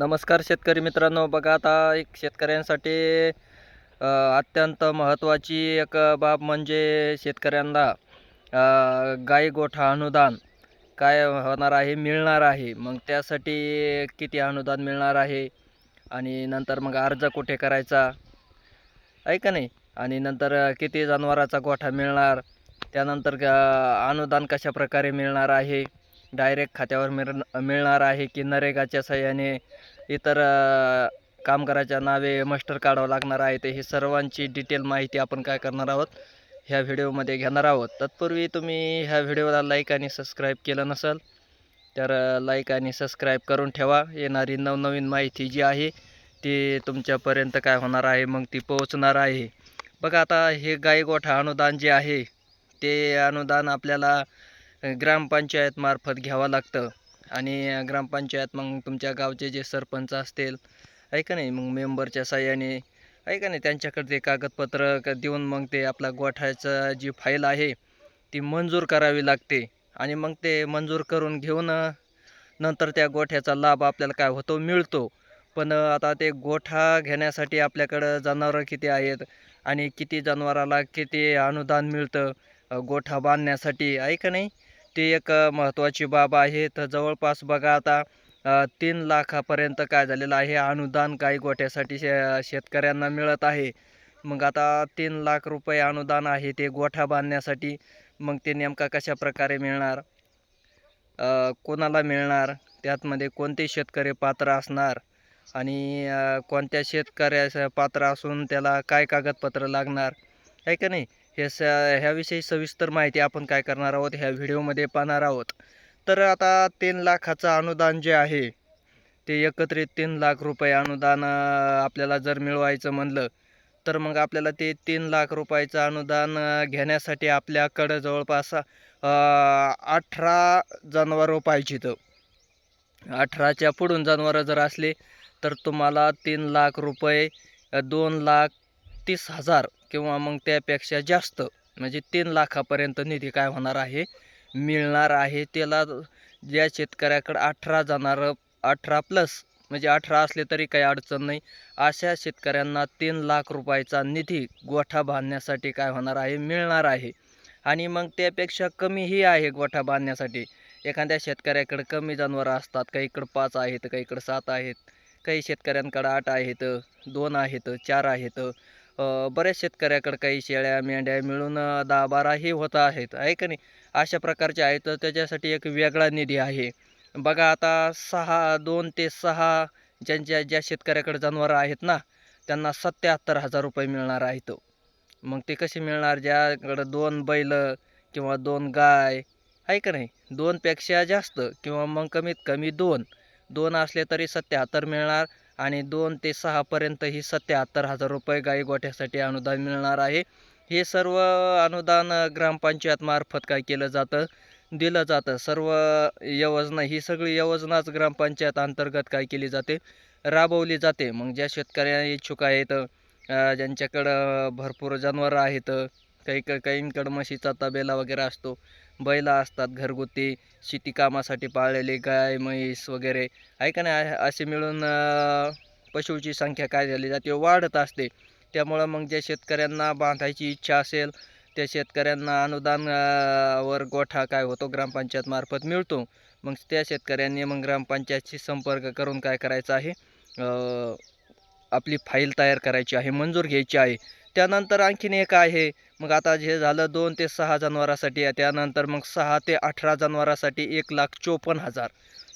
नमस्कार शेतकरी मित्रांनो. बघा आता एक शेतकऱ्यांसाठी अत्यंत महत्त्वाची एक बाब म्हणजे शेतकऱ्यांना गाई गोठा अनुदान काय होणार आहे मिळणार आहे. मग त्यासाठी किती अनुदान मिळणार आहे? आणि नंतर मग अर्ज कुठे करायचा? आहे का नाही? आणि नंतर किती जनावराचा गोठा मिळणार? त्यानंतर अनुदान कशा प्रकारे मिळणार आहे? डायरेक्ट खात्यावर मिळ मिळणार आहे की नरेगाच्या सहाय्याने इतर कामगाराच्या नावे मस्टर काढावं लागणार आहे ते ही सर्वांची डिटेल माहिती आपण काय करणार आहोत ह्या व्हिडिओमध्ये घेणार आहोत. तत्पूर्वी तुम्ही ह्या व्हिडिओला लाईक आणि सबस्क्राईब केलं नसेल तर लाईक आणि सबस्क्राईब करून ठेवा. येणारी नवनवीन माहिती जी आहे ती तुमच्यापर्यंत काय होणार आहे मग ती पोहोचणार आहे. बघा आता हे गायगोठा अनुदान जे आहे ते अनुदान आपल्याला ग्रामपंचायतमार्फत घ्यावं लागतं. आणि ग्रामपंचायत मग तुमच्या गावचे जे सरपंच असतील आहे का नाही? मग मेंबरच्या साह्याने आहे का नाही? त्यांच्याकडे ते कागदपत्र देऊन मग ते आपला गोठ्याचं जी फाईल आहे ती मंजूर करावी लागते. आणि मग ते मंजूर करून घेऊन नंतर त्या गोठ्याचा लाभ आपल्याला काय होतो? मिळतो. पण आता ते गोठा घेण्यासाठी आपल्याकडं जनावरं किती आहेत? आणि किती जनावराला किती अनुदान मिळतं? गोठा बांधण्यासाठी आहे का नाही? ती एक महत्त्वाची बाब आहे. तर जवळपास बघा आता तीन लाखापर्यंत काय झालेलं आहे. अनुदान काही गोठ्यासाठी शे शेतकऱ्यांना मिळत आहे. मग आता तीन लाख रुपये अनुदान आहे ते गोठा बांधण्यासाठी. मग ते नेमका कशा प्रकारे मिळणार? कोणाला मिळणार? त्यातमध्ये कोणते शेतकरी पात्र असणार? आणि कोणत्या शेतकऱ्यास पात्र असून त्याला काय कागदपत्र लागणार? आहे का नाही? हे ह्याविषयी सविस्तर माहिती आपण काय करणार आहोत ह्या व्हिडिओमध्ये पाहणार आहोत. तर आता तीन लाखाचं अनुदान जे आहे ते एकत्रित तीन लाख रुपये अनुदान आपल्याला जर मिळवायचं म्हणलं तर मग आपल्याला ते तीन लाख रुपयाचं अनुदान घेण्यासाठी आपल्याकडं जवळपास अठरा जनावरं पाहिजेत अठराच्या पुढून जनावरं जर असले तर तुम्हाला तीन लाख रुपये दोन लाख तीस हजार किंवा मग त्यापेक्षा जास्त म्हणजे तीन लाखापर्यंत निधी काय होणार आहे? मिळणार आहे. त्याला ज्या शेतकऱ्याकडं अठरा जाणार अठरा प्लस म्हणजे अठरा असले तरी काही अडचण नाही. अशा शेतकऱ्यांना तीन लाख रुपयाचा निधी गोठा बांधण्यासाठी काय होणार आहे? मिळणार आहे. आणि मग त्यापेक्षा कमीही आहे गोठा बांधण्यासाठी. एखाद्या शेतकऱ्याकडे कमी जनावरं असतात काहीकडं पाच आहेत काहीकडं सात आहेत काही शेतकऱ्यांकडं आठ आहेत दोन आहेत चार आहेत. बऱ्याच शेतकऱ्याकडं काही शेळ्या मेंढ्या मिळून दहा बाराही होत आहेत. आहे का नाही? अशा प्रकारचे आहेत. तर त्याच्यासाठी एक वेगळा निधी आहे. बघा आता सहा दोन ते सहा ज्यांच्या ज्या शेतकऱ्याकडे जनावरं आहेत ना त्यांना सत्याहत्तर हजार रुपये मिळणार आहेत. मग ते कसे मिळणार? ज्याकडं दोन बैल किंवा दोन गाय आहे का नाही? दोनपेक्षा जास्त किंवा मग कमीत कमी दोन. दोन असले तरी सत्याहत्तर मिळणार. आणि दोन ते सहापर्यंत ही सत्याहत्तर हजार रुपये गाई गोठ्यासाठी अनुदान मिळणार आहे. हे सर्व अनुदान ग्रामपंचायतमार्फत काय केलं जातं? दिलं जातं. सर्व योजना ही सगळी योजनाच ग्रामपंचायत अंतर्गत काय केली जाते? राबवली जाते. मग ज्या शेतकऱ्या इच्छुक आहेत ज्यांच्याकडं भरपूर जनावरं आहेत काही काही काहींकडं म्हशीचा तबेला वगैरे असतो. बैला असतात घरगुती शेती कामासाठी पाळलेले गाय म्हैस वगैरे. आहे का नाही? असे मिळून पशूची संख्या काय झाली? जाते वाढत असते. त्यामुळं मग ज्या शेतकऱ्यांना बांधायची इच्छा असेल त्या शेतकऱ्यांना अनुदान वर गोठा काय होतो ग्रामपंचायतमार्फत मिळतो. मग त्या शेतकऱ्यांनी मग ग्रामपंचायतशी संपर्क करून काय करायचं आहे? आपली फाईल तयार करायची आहे मंजूर घ्यायची आहे. त्यानंतर आणखीन एक आहे. मग आता जे झालं दोन ते सहा जनावरासाठी. आहे त्यानंतर मग सहा ते अठरा जनावरासाठी एक लाख चोपन्न हजार.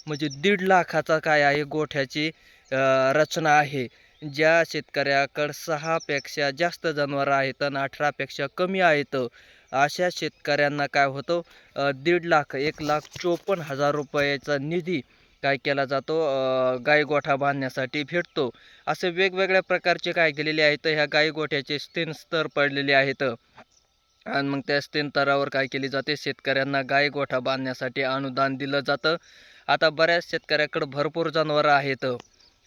म्हणजे दीड लाखाचा काय आहे गोठ्याची रचना आहे. ज्या शेतकऱ्याकडं सहापेक्षा जास्त जनावरं आहेत आणि अठरापेक्षा कमी आहेत. अशा शेतकऱ्यांना काय होतं दीड लाख एक लाख चोपन्न हजार रुपयाचा निधी काय केला जातो गाई गोठा बांधण्यासाठी भेटतो असे वेगवेगळ्या प्रकारचे काय केलेले आहेत ह्या गाई गोठ्याचे स्थिन स्तर पडलेले आहेत. आणि मग त्या स्थिन स्तरावर काय केली जाते शेतकऱ्यांना गाई गोठा बांधण्यासाठी अनुदान दिलं जातं. आता बऱ्याच शेतकऱ्याकडं भरपूर जनावरं आहेत.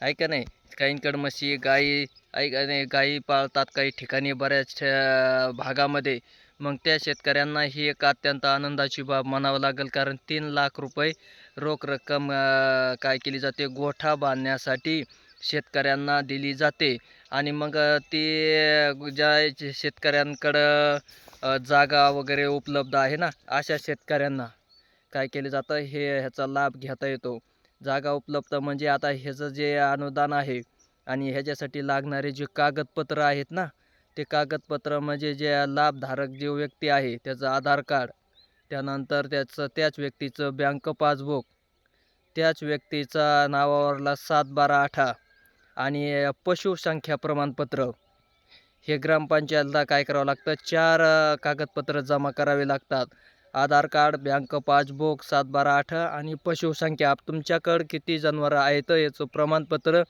आहे का नाही? काहींकडं म्हशी गाई ऐका नाही? गाई पाळतात काही ठिकाणी बऱ्याच भागामध्ये. मग त्या शेतकऱ्यांना ही एक अत्यंत आनंदाची बाब म्हणावं लागेल कारण तीन लाख रुपये रोख रक्कम काय केली जाते? गोठा बांधण्यासाठी शेतकऱ्यांना दिली जाते. आणि मग ती ज्या शेतकऱ्यांकडं जागा वगैरे उपलब्ध आहे ना अशा शेतकऱ्यांना काय केलं जातं? हे ह्याचा लाभ घेता येतो. जागा उपलब्ध म्हणजे आता ह्याचं जे अनुदान आहे आणि ह्याच्यासाठी लागणारे जे कागदपत्र आहेत ना ते कागदपत्र म्हणजे जे लाभधारक जो व्यक्ती आहे त्याचं आधार कार्ड त्यानंतर त्याचं त्याच व्यक्तीचं बँक पासबुक त्याच व्यक्तीचा नावावरला सात बारा आठा आणि पशुसंख्या प्रमाणपत्र. हे ग्रामपंचायतला काय करावं लागतं? चार कागदपत्र जमा करावे लागतात. आधार कार्ड बँक पासबुक सात बारा आठ आणि पशुसंख्या तुमच्याकडं किती जनावरं आहेत याचं प्रमाणपत्र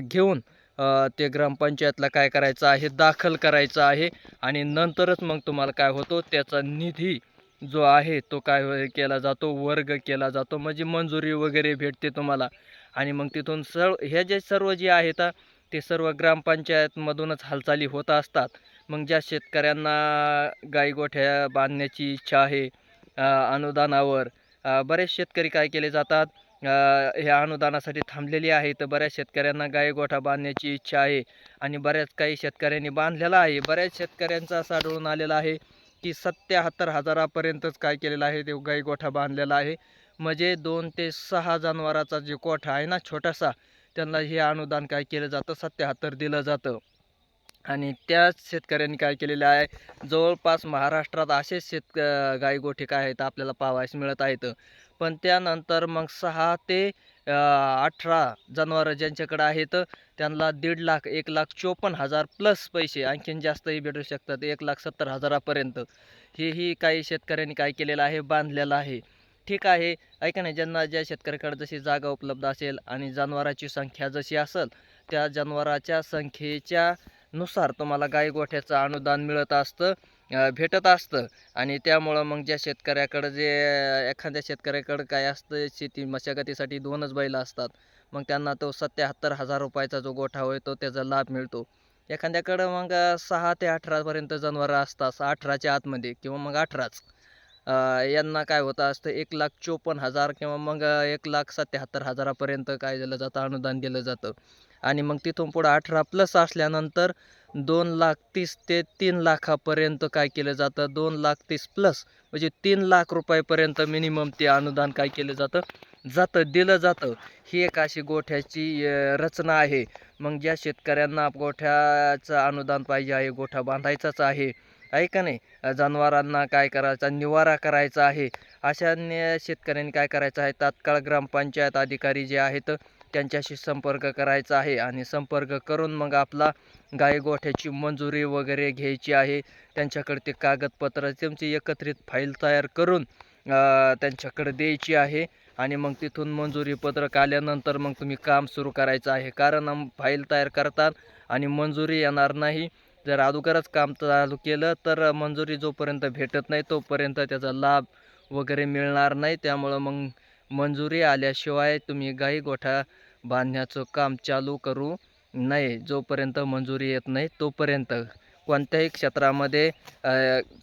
घेऊन ते ग्रामपंचायतला काय करायचं आहे दाखल करायचं आहे आणि नंतरच मग तुम्हाला काय होतो त्याचा निधी जो आहे तो काय केला जातो वर्ग केला जातो म्हणजे मंजुरी वगैरे भेटते तुम्हाला. आणि मग तिथून सर्व हे जे सर्व जे आहेत ते सर्व ग्रामपंचायतमधूनच हालचाली होत असतात. मग ज्या शेतकऱ्यांना गाई गोठ्या बांधण्याची इच्छा आहे अनुदानावर बरेच शेतकरी काय केले जातात ह्या अनुदानासाठी थांबलेली आहे. तर बऱ्याच शेतकऱ्यांना गाई गोठा बांधण्याची इच्छा आहे आणि बऱ्याच काही शेतकऱ्यांनी बांधलेला आहे. बऱ्याच शेतकऱ्यांचा असा आढळून आलेला आहे की सत्याहत्तर हजारापर्यंतच काय केलेलं आहे ते गाई गोठा बांधलेला आहे. म्हणजे दोन ते सहा जनावराचा जे गोठा आहे ना छोटासा त्यांना हे अनुदान काय केलं जातं? सत्याहत्तर दिलं जातं. आणि त्याच शेतकऱ्यांनी काय केलेलं आहे? जवळपास महाराष्ट्रात असेच शेतक गाई गोठे काय आहेत आपल्याला पाहावयास मिळत आहेत. पण त्यानंतर मग सहा ते अठरा जनावरं ज्यांच्याकडं आहेत त्यांना दीड लाख एक लाख चोपन्न हजार प्लस पैसे आणखीन जास्तही भेटू शकतात एक लाख सत्तर हजारापर्यंत. हेही काही शेतकऱ्यांनी काय केलेलं आहे? बांधलेलं आहे. ठीक आहे. ऐका नाही ज्यांना ज्या शेतकऱ्याकडे जशी जागा उपलब्ध असेल आणि जनावरांची संख्या जशी असेल त्या जनावराच्या संख्येच्या नुसार तुम्हाला गाई गोठ्याचं अनुदान मिळत असतं भेटत असतं. आणि त्यामुळं मग ज्या शेतकऱ्याकडं जे एखाद्या शेतकऱ्याकडं काय असतं शेती मशागतीसाठी दोनच बैल असतात. मग त्यांना तो सत्याहत्तर हजार रुपयाचा जो गोठा होय तो त्याचा लाभ मिळतो. एखाद्याकडं मग सहा ते अठरापर्यंत जनावरं असतात अठराच्या आतमध्ये किंवा मग अठराच. यांना काय होतं असतं एक लाख चोपन्न हजार किंवा मग एक लाख सत्याहत्तर हजारापर्यंत काय दिलं जातं अनुदान दिलं जातं. आणि मग तिथून पुढं अठरा प्लस असल्यानंतर दोन लाख तीस ते तीन लाखापर्यंत काय केलं जातं दोन लाख तीस प्लस म्हणजे तीन लाख रुपयापर्यंत मिनिमम ते अनुदान काय केलं जातं जातं दिलं जातं. ही एक अशी गोठ्याची रचना आहे. मग ज्या शेतकऱ्यांना गोठ्याचं अनुदान पाहिजे आहे गोठा बांधायचाच आहे आहे का नाही? जनावरांना काय करायचा? निवारा करायचा आहे. अशा शेतकऱ्यांनी काय करायचं आहे? तात्काळ ग्रामपंचायत अधिकारी जे आहेत त्यांच्याशी संपर्क करायचा आहे आणि संपर्क करून मग आपला गाय गोठ्याची मंजुरी वगैरे घ्यायची आहे. त्यांच्याकडे ते कागदपत्र त्यांची एकत्रित फाईल तयार करून त्यांच्याकडे द्यायची आहे आणि मग तिथून मंजुरी पत्रक आल्यानंतर मग तुम्ही काम सुरू करायचं आहे. कारण फाईल तयार करतात आणि मंजुरी येणार नाही. जर अगोदरच काम चालू केलं तर मंजुरी जोपर्यंत भेटत नाही तोपर्यंत त्याचा लाभ वगैरे मिळणार नाही. त्यामुळं मग मंजुरी आल्याशिवाय तुम्ही गाई गोठा बांधण्याचं काम चालू करू नये. जोपर्यंत मंजुरी येत नाही तोपर्यंत. कोणत्याही क्षेत्रामध्ये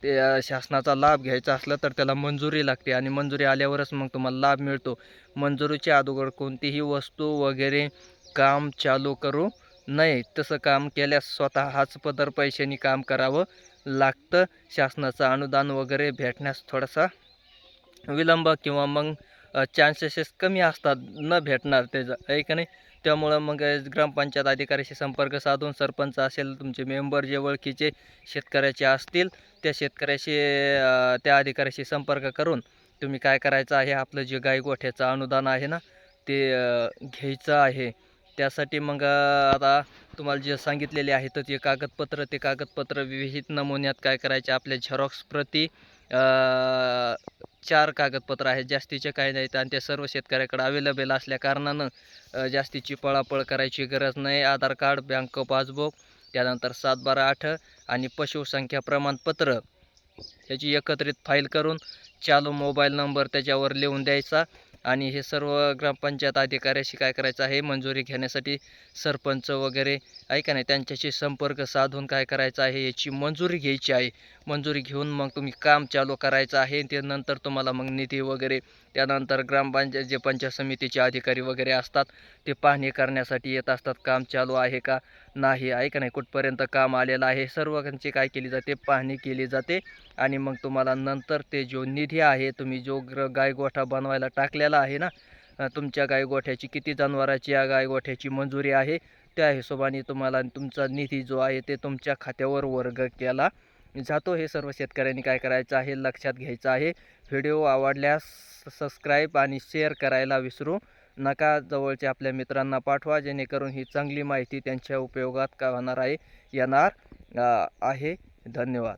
ते, शासनाचा लाभ घ्यायचा असला तर त्याला मंजुरी लागते आणि मंजुरी आल्यावरच मग तुम्हाला लाभ मिळतो. मंजुरीच्या अगोदर कोणतीही वस्तू वगैरे काम चालू करू नाही तसं काम केल्यास स्वतः हाच पदर पैशांनी काम करावं लागतं. शासनाचं अनुदान वगैरे भेटण्यास थोडासा विलंब किंवा मग चान्सेसेस कमी असतात न भेटणार त्याचं आहे का नाही? त्यामुळं मग ग्रामपंचायत अधिकाऱ्याशी संपर्क साधून सरपंच असेल तुमचे मेंबर जे ओळखीचे शेतकऱ्याचे असतील त्या शेतकऱ्याशी त्या अधिकाऱ्याशी संपर्क करून तुम्ही काय करायचं आहे? आपलं जे गाई गोठ्याचं अनुदान आहे ना ते घ्यायचं आहे. त्यासाठी मग आता तुम्हाला जे सांगितलेले आहे तर ते कागदपत्र ते कागदपत्र विहित नमुन्यात काय करायचे? आपल्या झेरॉक्स प्रती चार कागदपत्र आहेत. जास्तीचे काही नाहीत आणि ते सर्व शेतकऱ्याकडे अवेलेबल असल्या कारणानं जास्तीची पळापळ करायची गरज नाही. आधार कार्ड बँक पासबुक त्यानंतर सात बारा आठ आणि पशुसंख्या प्रमाणपत्र. ह्याची एकत्रित फाईल करून चालू मोबाईल नंबर त्याच्यावर लिहून द्यायचा. आणि हे सर्व ग्रामपंचायत अधिकाऱ्याशी काय करायचं आहे? मंजुरी घेण्यासाठी सरपंच वगैरे ऐका नाही? त्यांच्याशी संपर्क साधून काय करायचं आहे याची मंजुरी घ्यायची आहे. मंजुरी घेऊन मग तुम्ही काम चालू करायचं आहे. ते नंतर तुम्हाला मग निधी वगैरे त्यानंतर ग्रामपंचायत जे पंचायत समितीचे अधिकारी वगैरे असतात ते पाहणी करण्यासाठी येत असतात. काम चालू आहे का? नाही आहे. का नाही कुठपर्यंत काम आलेलं आहे? सर्वांची काय केली जाते? पाहणी केली जाते. आणि मग तुम्हाला नंतर ते जो निधी आहे तुम्ही जो ग्र गायगोठा बनवायला टाकलेला आहे ना तुमच्या गायगोठ्याची किती जनावराची या गायगोठ्याची मंजुरी आहे त्या हिशोबाने तुम्हाला तुमचा निधी जो आहे ते तुमच्या खात्यावर वर्ग केला. जातो हे सर्व शेतकऱ्यांनी काय करायचं आहे लक्षात घ्यायचं आहे. व्हिडिओ आवडल्यास सबस्क्राईब आणि शेअर करायला विसरू नका. जवळच्या आपल्या मित्रांना पाठवा जेणेकरून ही चांगली माहिती त्यांच्या उपयोगात का होणार आहे येणार आहे. धन्यवाद.